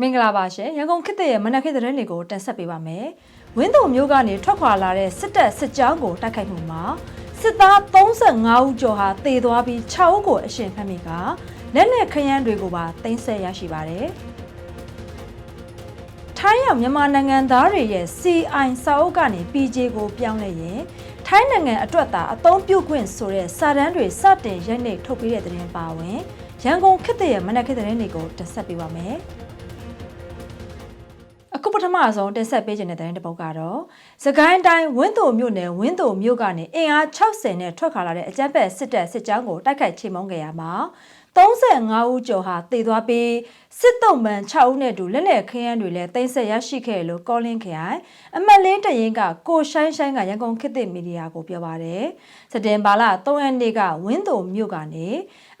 မင်္ဂလာပါရှင်ရန်ကုန်ခေတ်သစ်ရဲ့မနက်ခင်းသတင်းတွေကိုတင်ဆက်ပေးပါမယ်ဝင်းတုံမျိုးကနေထွက်ခွာလာတဲ့စစ်တပ်စစ်ကြောင်းကိုတိုက်ခိုက်မှုမှာစစ်သား35ဦးကျော်ဟာတေသွားပြီး6ဦးကိုအရှင်ဖမ်းမိကလက်နက်ခရမ်းတွေကိုပါတင်ဆက်ရရှိပါတယ်ထိုင်းရောက်မြန်မာနိုင်ငံသားတွေရဲ့ CI စာအုပ်ကနေ PJ ကိုပြောင်းလဲရင်ထိုင်းနိုင်ငံအတွက်သာအသုံးပြုခွင့်ဆိုတဲ့စာတမ်းတွေစတင်ရိုက်နှိပ်ထုတ်ပေးတဲ့သတင်းပါဝင်ရန်ကုန်ခေတ်သစ်ရဲ့မနက်ခင်းသတင်းတွေကိုတင်ဆက်ပေးပါမယ်။အခု ပထမဆုံးတင်ဆက်ပေးခြင်းတဲ့သတင်းတစ်ပုဒ်ကတော့စကိုင်းတိုင်းဝင်းသိုမြို့နယ်ဝင်းသိုမြို့ကနေအင်အား60နဲ့ထွက်ခါလာတဲ့အကြမ်းဖက်စစ်တပ်စစ်ကြောင်းကိုတိုက်ခိုက်ချိန်မုံခဲ့ရမှာ35ဦးကျော်ဟာတေသွားပြီးစစ်တုံးပန်6ဦးနဲ့တူလက်လက်ခရမ်းတွေလည်းတင်ဆက်ရရှိခဲ့လို့ကောလင်းခရိုင်အမတ်လင်းတရင်ကကိုရှိုင်းရှိုင်းကရန်ကုန်ခေတ်သစ်မီဒီယာကိုပြောပါတယ်စတင်ပါလာ3ရက်နေ့ကဝင်းသိုမြို့ကနေ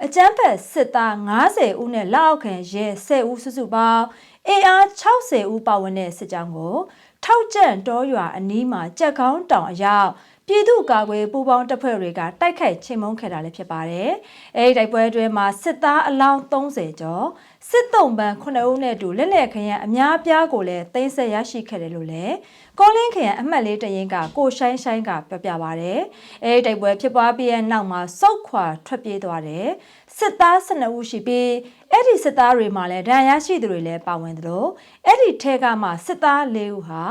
အကြမ်းဖက်စစ်သား90ဦးနဲ့လက်အောက်ခံရဲ10ဦးစုစုပေါင်း အင်အား60ဦးပါဝင်တဲ့စစ်ကြောင်းကိုထောက်ကျန့်တောရွာအနီးမှာကြက်ကောင်းတောင်အရောက်ပြည်သူ့ကာကွယ်ပူးပေါင်းတပ်ဖွဲ့တွေကတိုက်ခိုက်ချိန်မုံခဲ့တာလည်းဖြစ်ပါတယ်။အဲဒီတိုက်ပွဲအတွင်းမှာစစ်သားအလောင်း30ကျော်စစ်တုံးပန်း9ဦးနဲ့အတူလက်လက်ခရံအများပြားကိုလည်းသိမ်းဆက်ရရှိခဲ့တယ်လို့လည်းကောလင်းခရံအမှတ်လေးတရင်ကကိုရှိုင်းရှိုင်းကပြောပြပါဗျ။အဲဒီတိုက်ပွဲဖြစ်ပွားပြီးတဲ့နောက်မှာစောက်ခွာထွက်ပြေးသွားတယ်။ စစ်သား12ဦးရှိပြီးအဲ့ဒီစစ်သားတွေမှာလည်းဒဏ်ရာရှိသူတွေလည်းပါဝင်သလိုအဲ့ဒီထဲကမှစစ်သား၄ဦးဟာ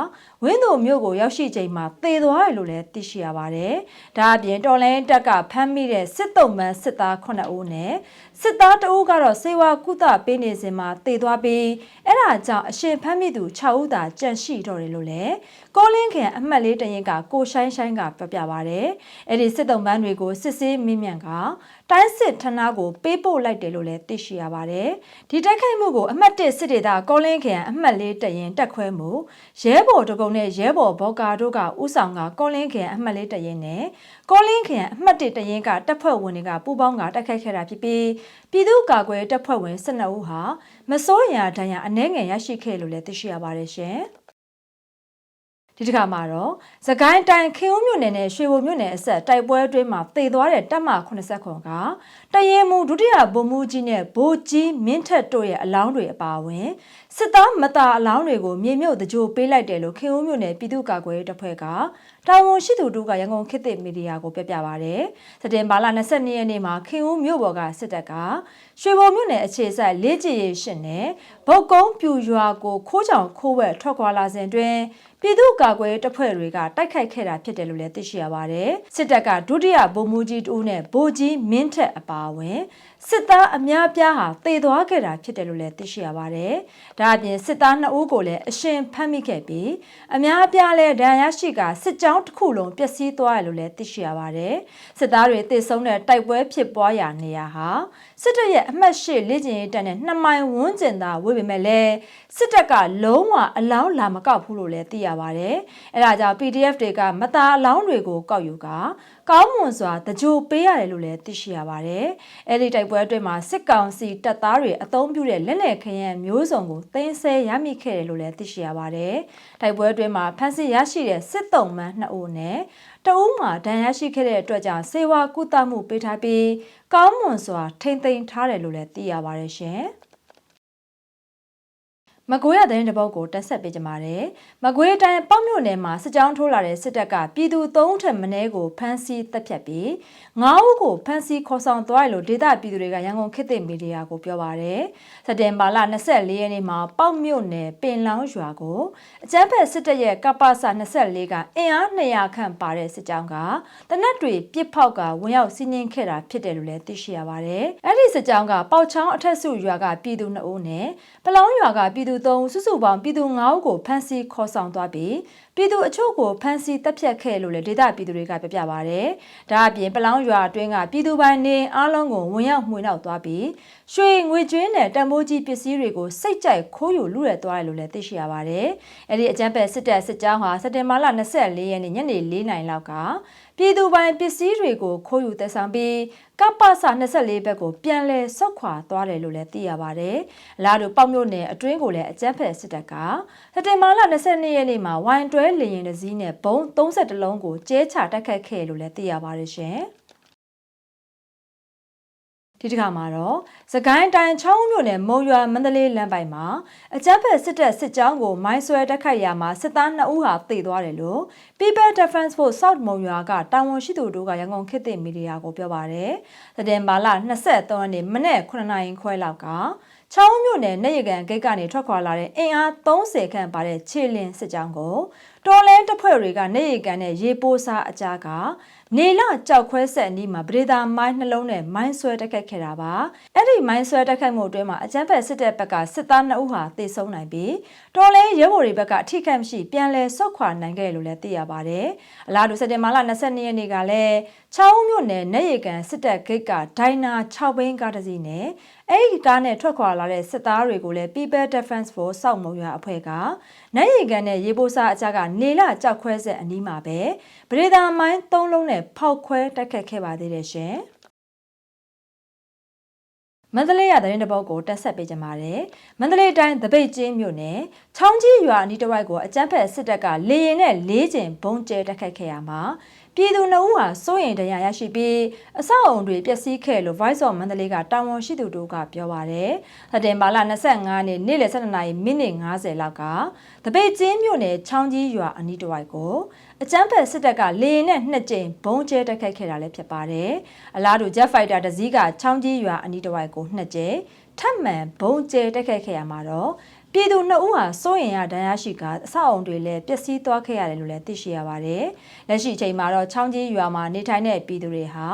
ဝင်းတို့မြို့ကိုရောက်ရှိချိန်မှာသေသွားတယ်လို့လည်းသိရှိရပါတယ်။ဒါအပြင်တော်လိုင်းတက်ကဖမ်းမိတဲ့စစ်တုံးမန်းစစ်သား9ဦးနဲ့စစ်သားတအုပ်ကတော့စေဝါကုသပေးနေစဉ်မှာသေသွားပြီးအဲ့ဒါကြောင့်အရှင်ဖမ်းမိသူ6ဦးသာကြန့်ရှိတော့တယ်လို့လည်းကောလင်းခင်အမှတ်လေးတရင်ကကိုရှိုင်းရှိုင်းကပြောပြပါဗျ။အဲ့ဒီစစ်တုံးမန်းတွေကိုစစ်ဆေးမင်းမြန်ကတိုင်းစစ်ဌာနကိုပေးပို့လိုက်တယ်လို့လည်းသိရှိရပါတယ်။ဒီတိုက်ခိုက်မှုကိုအမှတ်1စစ်ဒေသကောလင်းခင်အမှတ်လေးတရင်တက်ခွဲမှုရဲဘော်တကုံနဲ့ရဲဘော်ဘောကာတို့ကဥဆောင်ကကောလင်းခင်အမှတ်လေးတရင်နဲ့ကောလင်းခင်အမှတ်1တရင်ကတပ်ဖွဲ့ဝင်တွေကပူးပေါင်းကတိုက်ခိုက်ခဲ့တာဖြစ်ပြီးပြည်သူ့ကာကွယ်တပ်ဖွဲ့ဝင်12ဦးဟာမစိုးရာဒဏ်ရာအနှဲငယ်ရရှိခဲ့လို့လည်းသိရှိရပါတယ်ရှင်။ ဒီတစ်ခါမှာတော့သကိုင်းတိုင်းခင်ဦးမြို့နယ်နဲ့ရွှေဘုံမြို့နယ်အဆက်တိုက်ပွဲအတွင်းမှာတေသွားတဲ့တပ်မ80ခွန်ကတရင်မူဒုတိယဗိုလ်မှူးကြီးနဲ့ဗိုလ်ကြီးမင်းထက်တို့ရဲ့အလောင်းတွေအပါအဝင်စစ်သားမတာအလောင်းတွေကိုမြေမြုပ်တကြိုပေးလိုက်တယ်လို့ခင်ဦးမြို့နယ်ပြည်သူ့ကာကွယ်ရေးတပ်ဖွဲ့ကတာဝန်ရှိသူတို့ကရန်ကုန်ခေတ်သစ်မီဒီယာကိုပြောပြပါရယ်စတင်ဘာလ22ရက်နေ့မှာခင်ဦးမြို့ပေါ်ကစစ်တပ်ကရွှေဘုံမြို့နယ်အခြေစိုက်လေးကြည်ရရှင်နဲ့ဗုတ်ကုန်းပြူရွာကိုခိုးချောင်ခိုးဝက်ထွက်ခွာလာစဉ်တွင် ပြည်သူ့ကာကွယ်တပ်ဖွဲ့တွေကတိုက်ခိုက်ခဲ့တာဖြစ်တယ်လို့လည်းသိရှိရပါတယ်စစ်တပ်ကဒုတိယဗိုလ်မှူးကြီးတူနဲ့ဗိုလ်ကြီးမင်းထက်အပါအဝင်စစ်သားအများပြားဟာတေသွားခဲ့တာဖြစ်တယ်လို့လည်းသိရှိရပါတယ်ဒါအပြင်စစ်သား2ဦးကိုလည်းအရှင်ဖမ်းမိခဲ့ပြီးအများပြားလည်းဒဏ်ရာရှိကစစ်ကြောင်းတစ်ခုလုံးပျက်စီးသွားတယ်လို့လည်းသိရှိရပါတယ်စစ်သားတွေတေဆုံးတဲ့တိုက်ပွဲဖြစ်ပွားရာနေရာဟာစစ်တပ်ရဲ့အမှတ်၈လေ့ကျင့်ရေးတပ်နဲ့2မိုင်ဝန်းကျင်သာဝေးပေမဲ့လည်းစစ်တပ်ကလုံးဝအလောင်းလာမကောက်ဘူးလို့လည်းသိရပါတယ်အဲဒါကြောင့် PDF တွေကမသားအလောင်းတွေကိုကောက်ယူကကောင်းမွန်စွာတကြိုပေးရတယ်လို့လည်းသိရှိရပါတယ်အဲဒီတိုက်ပွဲအတွင်းမှာစစ်ကောင်စီတပ်သားတွေအုံပြုတဲ့လက်နက်ခရမ်းမျိုးစုံကိုသိမ်းဆဲရမိခဲ့တယ်လို့လည်းသိရှိရပါတယ်တိုက်ပွဲအတွင်းမှာဖမ်းဆီးရရှိတဲ့စစ်တုံးမန်း2ဦးနဲ့တအုပ်မှာဒဏ်ရာရှိခဲ့တဲ့အတွက်ကြောင့်စေဝါကုသမှုပေးထားပြီးကောင်းမွန်စွာထိမ့်သိမ်းထားတယ်လို့လည်းသိရပါတယ်ရှင်။ မကွေးရတဲ့တပုတ်ကိုတက်ဆက်ပေးကြပါတယ်။မကွေးတိုင်းပေါ့မြို့နယ်မှာစစ်ကြောင်းထိုးလာတဲ့စစ်တပ်ကပြည်သူ၃ထက်မနည်းကိုဖမ်းဆီးတပ်ဖြတ်ပြီး၅ဦးကိုဖမ်းဆီးခေါ်ဆောင်သွားတယ်လို့ဒေသပြည်သူတွေကရန်ကုန်ခေတ်သစ်မီဒီယာကိုပြောပါရယ်။စက်တင်ဘာလ24ရက်နေ့မှာပေါ့မြို့နယ်ပင်လောင်းရွာကိုအကြမ်းဖက်စစ်တပ်ရဲ့ကပ္ပစ24ကအင်အား200ခန့်ပါတဲ့စစ်ကြောင်းကတနက်တွေပြစ်ဖောက်ကဝင်ရောက်စီးနင်းခဲ့တာဖြစ်တယ်လို့လည်းသိရှိရပါတယ်။အဲ့ဒီစစ်ကြောင်းကပေါချောင်းအထက်စုရွာကပြည်သူ2ဦးနဲ့ပလောင်းရွာကပြည်သူသူ3စုစုပေါင်းပြည်သူ9ဦးကိုဖမ်းဆီးခေါ်ဆောင်သွားပြီး ပြည်သူအချို့ကိုဖမ်းဆီးတပ်ဖြတ်ခဲ့လို့လည်းဒေသပြည်သူတွေကပြပြပါဗျ။ဒါအပြင်ပလောင်းရွာအတွင်းကပြည်သူပိုင်းနေအားလုံးကိုဝင်ရောက်မှွေနောက်သွားပြီးရွှေငွေကျွင်းနဲ့တံမိုးကြီးပစ္စည်းတွေကိုစိတ်ကြိုက်ခိုးယူလူရဲသွားတယ်လို့လည်းသိရှိရပါတယ်။အဲဒီအကြမ်းဖက်စစ်တပ်စစ်ကြောင်းဟာစက်တင်ဘာလ24ရက်နေ့ညနေ4နာရီလောက်ကပြည်သူပိုင်းပစ္စည်းတွေကိုခိုးယူသက်ဆောင်ပြီးကပ္ပစ24ဘက်ကိုပြန်လည်ဆုတ်ခွာသွားတယ်လို့လည်းသိရပါတယ်။လာတို့ပေါ့မြို့နယ်အတွင်းကိုလည်းအကြမ်းဖက်စစ်တပ်ကစက်တင်ဘာလ22ရက်နေ့မှာဝိုင်တွဲလေရင်တစ်စီးနဲ့ဘုံ32လုံးကိုကျဲချတိုက်ခတ်ခဲ့လို့လည်းသိရပါတယ်ရှင်။ဒီတစ်ခါမှာတော့စကိုင်းတိုင်းချောင်းမြို့နယ်မုံရွာမန္တလေးလမ်းပိုင်းမှာအကြမ်းဖက်စစ်တပ်စစ်ကြောင်းကိုမိုင်းဆွဲတက်ခိုက်ရာမှာစစ်သား2ဦးဟာသေသွားတယ်လို့ People Defense Force South မုံရွာကတာဝန်ရှိသူတို့ကရန်ကုန်ခေတ်သစ်မီဒီယာကိုပြောပါတယ်။သတင်ဘာလ23ရက်နေ့မနေ့9နာရီခွဲလောက်က ချောင်းမြို့နယ်နေရကန်ဂိတ်ကနေထွက်ခွာလာတဲ့အင်အား30ခန့်ပါတဲ့ခြေလင်းစစ်ကြောင်းကိုတော်လဲတပ်ဖွဲ့တွေကနေရကန်နဲ့ရေပိုးစားအကြားကနေလကြောက်ခွဲဆက်အနီးမှာပရိသာမိုင်းနှလုံးနဲ့မိုင်းဆွဲတက်ခတ်ခဲ့တာပါအဲ့ဒီမိုင်းဆွဲတက်ခတ်မှုအတွင်းမှာအကြမ်းဖက်စစ်တပ်ဘက်ကစစ်သား2ဦးဟာသေဆုံးနိုင်ပြီးတော်လဲရဲဘော်တွေဘက်ကအထိခိုက်မရှိပြန်လည်ဆုတ်ခွာနိုင်ခဲ့လို့လည်းသိရပါတယ်အလားတူစက်တင်ဘာလ22ရက်နေ့ကလည်းချောင်းမြို့နယ်နေရီကန်စစ်တပ်ဂိတ်ကဒိုင်နာ6ဘိန်းကားတစ်စီးနဲ့အဲ့ဒီကားနဲ့ထွက်ခွာလာတဲ့စစ်သားတွေကိုလည်း People Defense Force စောက်မုံရွာအဖွဲ့ကနိုင်ရီကန်နဲ့ရေပိုးစားအကြကနေလကြောက်ခွဲဆက်အနီးမှာပဲပရိသာမိုင်း၃လုံးနဲ့ဖောက်ခွဲတက်ခတ်ခဲ့ပါသေးတယ်ရှင်မန္တလေးရတဲ့တဲ့ပုတ်ကိုတက်ဆက်ပေးကြပါတယ်။မန္တလေးတိုင်းတပိတ်ချင်းမြို့နယ်ချောင်းကြီးရွာအနီးတစ်ဝိုက်ကိုအကြမ်းဖက်စစ်တပ်ကလေရင်နဲ့လေးကျင်ဘုံကျဲတက်ခတ်ခဲ့ရမှာ ပြည်သူနှုတ်ဟာစိုးရင်တရားရရှိပြီးအဆောက်အုံတွေပျက်စီးခဲ့လို့ Voice of Mandalay ကတာဝန်ရှိသူတို့ကပြောပါရယ်။သတင်ပါလ25နှစ်နေ့လယ်12နာရီမိနစ်50လောက်ကတပိတ်ကျင်းမြို့နယ်ချောင်းကြီးရွာအနီးတစ်ဝိုက်ကိုအကြမ်းဖက်စစ်တပ်ကလေရင်နဲ့နှစ်ကြိမ်ဘုံကျဲတိုက်ခိုက်ခဲ့တာလည်းဖြစ်ပါတယ်။အလားတူ Jet Fighter တစ်စီးကချောင်းကြီးရွာအနီးတစ်ဝိုက်ကိုနှစ်ကြိမ်ထပ်မံဘုံကျဲတိုက်ခိုက်ခဲ့ရမှာတော့ ပြည်သူနှစ်ဦးဟာစိုးရင်ရဒဏ်ရာရှိကအဆောက်အုံတွေလည်းပျက်စီးသွားခဲ့ရတယ်လို့လည်းသိရှိရပါတယ်။လက်ရှိအချိန်မှာတော့ချောင်းကြီးရွာမှာနေထိုင်တဲ့ပြည်သူတွေဟာ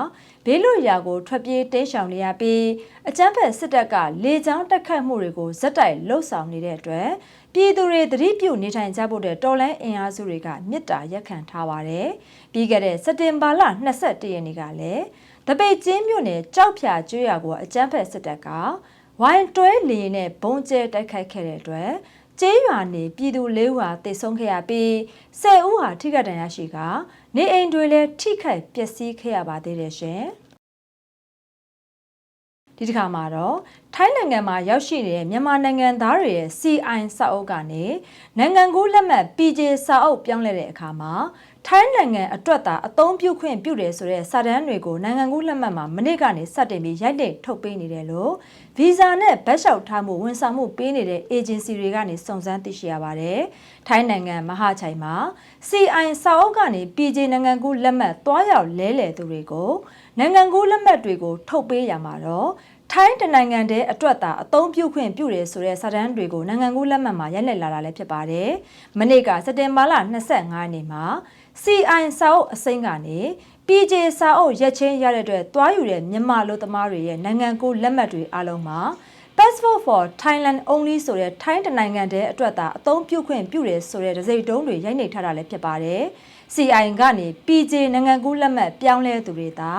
ဘေးလွတ်ရာကိုထွက်ပြေးတိမ်းရှောင်နေရပြီးအကြမ်းဖက်စစ်တပ်ကလေကြောင်းတက်ခတ်မှုတွေကိုဇက်တိုက်လှုပ်ဆောင်နေတဲ့အတွက်ပြည်သူတွေသတိပြုနေထိုင်ကြဖို့တဲ့တော်လန်အင်အားစုတွေကမြစ်တာရက်ခံထားပါတယ်။ပြီးခဲ့တဲ့စက်တင်ဘာလ22ရက်နေ့ကလည်းတပိတ်ကျင်းမြို့နယ်ကြောက်ဖြာကျွေးရကိုအကြမ်းဖက်စစ်တပ်က ဝိုင်တွဲလီနဲ့ဘုံကျဲတိုက်ခိုက်ခဲ့တဲ့အတွက်ကျေးရွာနေပြည်သူလေးဦးဟာတိတ်ဆုံးခဲ့ရပြီးဆယ်ဦးဟာထိခိုက်ဒဏ်ရာရှိက နေအိမ်တွေလည်းထိခိုက်ပျက်စီးခဲ့ရပါသေးတယ်ရှင်ဒီတစ်ခါမှာတော့ ထိုင်းနိုင်ငံမှာရောက်ရှိနေတဲ့မြန်မာနိုင်ငံသားတွေရဲ့ CI စာအုပ်ကနေနိုင်ငံကူးလက်မှတ် PJ စာအုပ်ပြောင်းလဲတဲ့အခါမှာထိုင်းနိုင်ငံအတွက်သာအသုံးပြုခွင့်ပြုတယ်ဆိုတဲ့စာတမ်းတွေကိုနိုင်ငံကူးလက်မှတ်မှာမနစ်ကနေစတင်ပြီးရိုက်တင်ထုတ်ပေးနေတယ်လို့ဗီဇာနဲ့ဗတ်လျှောက်ထားမှုဝန်ဆောင်မှုပေးနေတဲ့ agency တွေကနေစုံစမ်းသိရှိရပါတယ်။ထိုင်းနိုင်ငံမဟာချိုင်မှာ CI စာအုပ်ကနေ PJ နိုင်ငံကူးလက်မှတ်တွားရောက်လဲလှယ်သူတွေကိုနိုင်ငံကူးလက်မှတ်တွေကိုထုတ်ပေးရမှာတော့ ထိုင်းတနိုင်ငံတည်းအတွက်သာအသုံးပြုခွင့်ပြုတယ်ဆိုတဲ့စာတမ်းတွေကိုနိုင်ငံကူးလက်မှတ်မှာရိုက်လက်လာတာလည်းဖြစ်ပါတယ်။မနေ့ကစက်တင်ဘာလ25ရက်နေ့မှာ CI စာအုပ်အစိမ်းကနေ PJ စာအုပ်ရက်ချင်းရတဲ့အတွက်တွားယူတဲ့မြန်မာလူသမားတွေရဲ့နိုင်ငံကိုလက်မှတ်တွေအလုံးမှာ Passport for Thailand only ဆိုတဲ့ထိုင်းတနိုင်ငံတည်းအတွက်သာအသုံးပြုခွင့်ပြုတယ်ဆိုတဲ့ဒစိတုံးတွေရိုက်နှိပ်ထားတာလည်းဖြစ်ပါတယ်။ CI ကနေ PJ နိုင်ငံကူးလက်မှတ်ပြောင်းလဲသူတွေသာ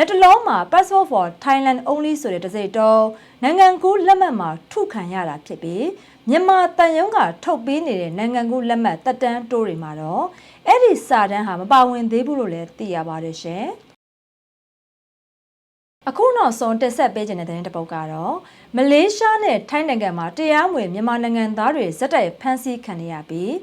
လက်တလုံးမှာ Passport for Thailand only ဆိုတဲ့ဒစိတုံးနိုင်ငံကူးလက်မှတ်မှာထုခံရတာဖြစ်ပြီးမြန်မာတန်ယုံကထုတ်ပေးနေတဲ့နိုင်ငံကူးလက်မှတ်တက်တန်းတိုးတွေမှာတော့အဲ့ဒီစာတန်းဟာမပါဝင်သေးဘူးလို့လည်းသိရပါတယ်ရှင် အခုနောက်ဆုံးတက်ဆက်ပေးခြင်းတဲ့တဲ့တပုတ်ကတော့မလေးရှားနဲ့ထိုင်းနိုင်ငံမှာတရားမဝင်မြန်မာနိုင်ငံသားတွေဇက်တိုက်ဖမ်းဆီးခံရပြီး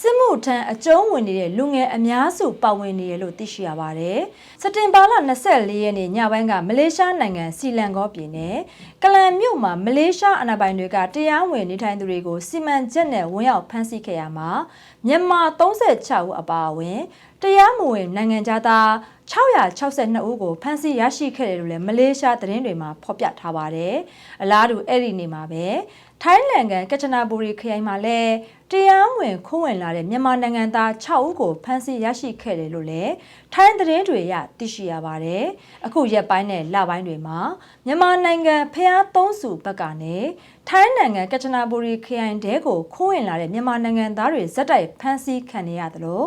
စစ်မှုထမ်းအကျုံးဝင်နေတဲ့လူငယ်အများစုပါဝင်နေရလို့သိရှိရပါတယ်။စတင်ဘာလ24ရက်နေ့ညပိုင်းကမလေးရှားနိုင်ငံစီလန်ကောပြည်နယ်ကလန်မြို့မှာမလေးရှားအာဏာပိုင်တွေကတရားဝင်နေထိုင်သူတွေကိုစီမံချက်နဲ့ဝင်ရောက်ဖမ်းဆီးခဲ့ရမှာမြန်မာ36ဦးအပါအဝင်တရားမဝင်နိုင်ငံသား 662ဦးကိုဖမ်းဆီးရရှိခဲ့တယ်လို့လည်းမလေးရှားသတင်းတွေမှာဖော်ပြထားပါတယ်။အလားတူအဲ့ဒီနေ့မှာပဲထိုင်းနိုင်ငံကချနာဘူရီခရိုင်မှာလည်းတရားဝင်ခိုးဝင်လာတဲ့မြန်မာနိုင်ငံသား6ဦးကိုဖမ်းဆီးရရှိခဲ့တယ်လို့လည်းထိုင်းသတင်းတွေရသိရှိရပါတယ်။အခုရက်ပိုင်းနဲ့လပိုင်းတွေမှာမြန်မာနိုင်ငံဖျားသုံးစုဘက်ကနေထိုင်းနိုင်ငံကချနာဘူရီခရိုင်တဲကိုခိုးဝင်လာတဲ့မြန်မာနိုင်ငံသားတွေဇက်တိုက်ဖမ်းဆီးခံနေရသလို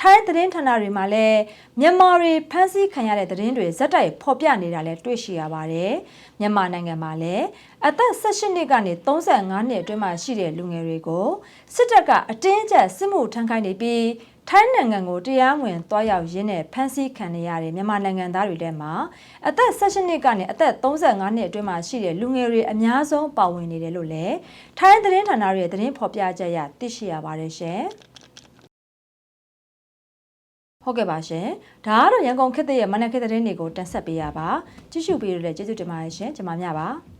ထိုင်းသတင်းဌာနတွေမှာလည်းမြန်မာတွေဖမ်းဆီးခံရတဲ့သတင်းတွေဇက်တိုက်ဖော်ပြနေတာလည်းတွေ့ရှိရပါတယ်။မြန်မာနိုင်ငံမှာလည်းအသက်18နှစ်ကနေ35နှစ်အတွင်းမှာရှိတဲ့လူငယ်တွေကိုစစ်တပ်ကအတင်းအကျပ်စစ်မှုထမ်းခိုင်းနေပြီးထိုင်းနိုင်ငံကိုတရားဝင်သွားရောက်ရင်းနဲ့ဖမ်းဆီးခံရတဲ့မြန်မာနိုင်ငံသားတွေထဲမှာအသက်16နှစ်ကနေအသက်35နှစ်အတွင်းမှာရှိတဲ့လူငယ်တွေအများဆုံးပါဝင်နေတယ်လို့လည်းထိုင်းသတင်းဌာနတွေရဲ့သတင်းဖော်ပြချက်အရသိရှိရပါတယ်ရှင်။ဟုတ်ကဲ့ပါရှင်ဒါကတော့ရန်ကုန်ခေတ်သစ်ရဲ့မနက်ခေတ်သတင်းတွေကိုတင်ဆက်ပေးရပါကြည့်ရှုပေးရတဲ့ကျေးဇူးတင်ပါတယ်ရှင်ကျွန်မများပါ